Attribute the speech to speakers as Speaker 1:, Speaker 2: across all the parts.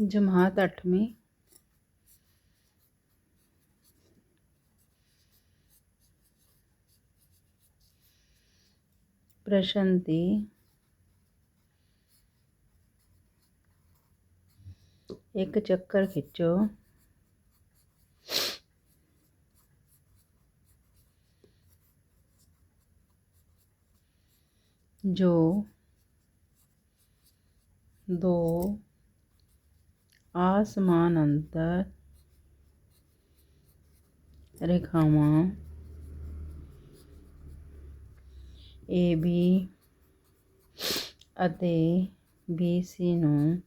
Speaker 1: ਜਮਾਤ ਅੱਠਵੀਂ ਪ੍ਰਸ਼ਨ ਦੀ ਇੱਕ ਚੱਕਰ ਖਿੱਚੋ ਜੋ ਦੋ ਆਸਮਾਨ ਅੰਤਰ ਰੇਖਾਵਾਂ। ਏ, ਬੀ ਅਤੇ ਬੀ, ਸੀ ਨੂੰ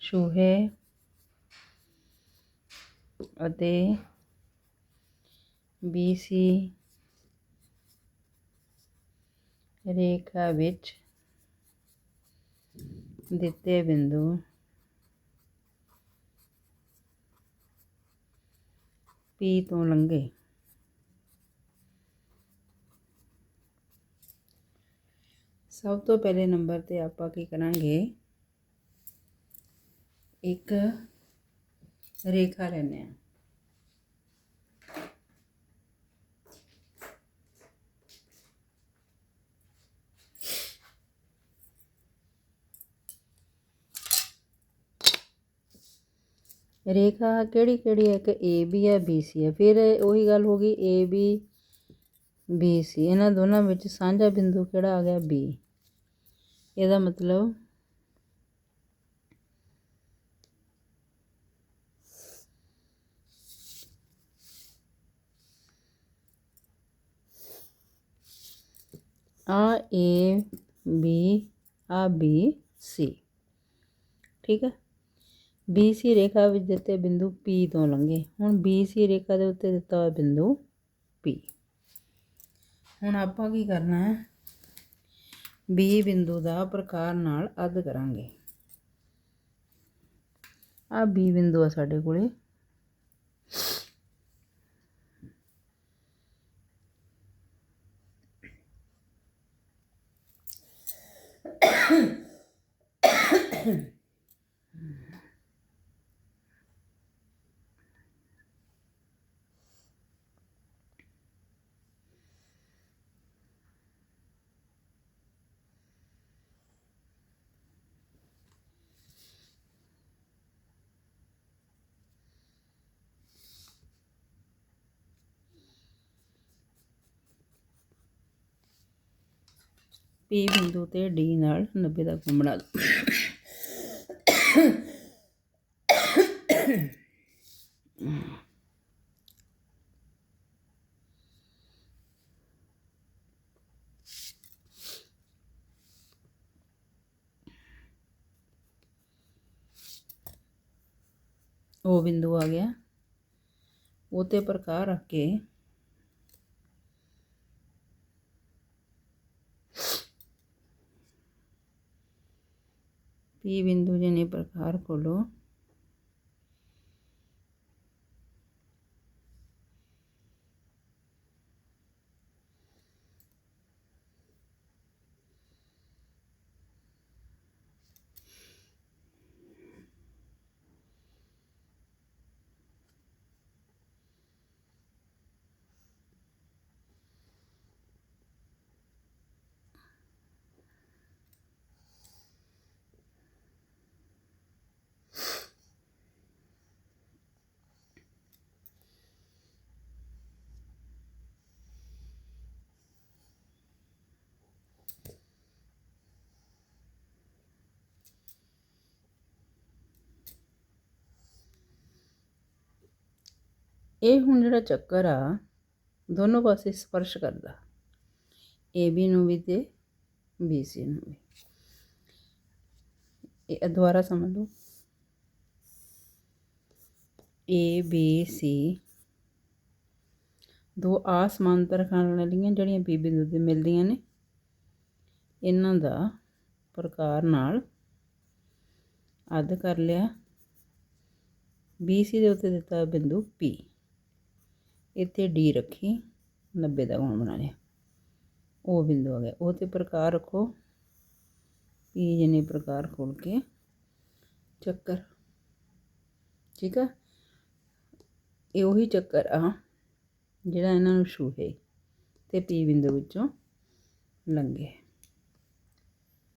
Speaker 1: ਛੂਹੇ ਅਤੇ ਬੀ, ਸੀ ਰੇਖਾ ਵਿੱਚ ਦਿੱਤੇ ਬਿੰਦੂ। ਪੀ ਤੋਂ ਲੰਘੇ। ਸਭ ਤੋਂ ਪਹਿਲੇ ਨੰਬਰ ਤੇ ਆਪਾਂ ਕੀ ਕਰਾਂਗੇ? ਇੱਕ ਰੇਖਾ ਲੈਣੇ ਆ ਰੇਖਾ ਕਿਹੜੀ ਕਿਹੜੀ ਹੈ? ਇੱਕ ਏ ਬੀ ਹੈ ਬੀ ਸੀ ਹੈ। ਫਿਰ ਉਹੀ ਗੱਲ ਹੋ ਗਈ ਏ ਬੀ ਬੀ ਸੀ ਇਹਨਾਂ ਦੋਨਾਂ ਵਿੱਚ ਸਾਂਝਾ ਬਿੰਦੂ ਕਿਹੜਾ ਆ ਗਿਆ? ਬੀ ਇਹਦਾ ਮਤਲਬ ਆ ਏ ਬੀ ਆ ਬੀ ਸੀ ਠੀਕ ਹੈ? ਬੀ ਸੀ ਰੇਖਾ ਵਿੱਚ ਦਿੱਤੇ ਬਿੰਦੂ ਪੀ ਤੋਂ ਲੰਘੇ। ਹੁਣ ਬੀ ਸੀ ਰੇਖਾ ਦੇ ਉੱਤੇ ਦਿੱਤਾ ਹੋਇਆ ਬਿੰਦੂ ਪੀ ਹੁਣ ਆਪਾਂ ਕੀ ਕਰਨਾ ਹੈ? ਬੀ ਬਿੰਦੂ ਦਾ ਪ੍ਰਕਾਰ ਨਾਲ ਅੱਧ ਕਰਾਂਗੇ। ਆ ਬੀ ਬਿੰਦੂ ਆ ਸਾਡੇ ਕੋਲੇ। ਪੀ ਬਿੰਦੂ ਤੇ ਡੀ ਨਾਲ 90 ਦਾ ਕੋਣ ਬਣਾ ਦੋ ਉਹ ਬਿੰਦੂ ਆ ਗਿਆ। ਉਹ ਤੇ ਪ੍ਰਕਾਰ ਰੱਖ ਕੇ पी बिंदु जने प्रकार खोलो ਇਹ ਹੁਣ ਜਿਹੜਾ ਚੱਕਰ ਆ, ਦੋਨੋਂ ਪਾਸੇ ਸਪਰਸ਼ ਕਰਦਾ। ਏ ਬੀ ਨੂੰ ਵੀ ਤੇ ਬੀ ਸੀ ਨੂੰ ਵੀ। ਇਹ ਦੁਬਾਰਾ ਸਮਝ ਲਓ। ਏ ਬੀ ਸੀ ਦੋ ਆਸਮਾਨਤਰ ਖਾਣ ਵਾਲੀਆਂ ਜਿਹੜੀਆਂ ਬੀ ਬਿੰਦੂ ਤੇ ਮਿਲਦੀਆਂ ਨੇ, ਇਹਨਾਂ ਦਾ ਪ੍ਰਕਾਰ ਨਾਲ ਅੱਧ ਕਰ ਲਿਆ। ਬੀ ਸੀ ਦੇ ਉੱਤੇ ਦਿੱਤਾ ਬਿੰਦੂ ਪੀ ਇੱਥੇ ਡੀ ਰੱਖੀ 90 ਦਾ ਕੋਣ ਬਣਾ ਲਿਆ। ਉਹ ਬਿੰਦੂ ਆ ਗਿਆ। ਉਹ ਤੇ ਪ੍ਰਕਾਰ ਰੱਖੋ। ਪੀ ਜਨੇ ਪ੍ਰਕਾਰ ਖੋਲ ਕੇ ਚੱਕਰ। ਠੀਕ ਆ? ਇਹ ਉਹੀ ਚੱਕਰ ਆ ਜਿਹੜਾ ਇਹਨਾਂ ਨੂੰ ਛੂਹੇ ਤੇ ਪੀ ਬਿੰਦੂ ਵਿੱਚੋਂ ਲੰਘੇ।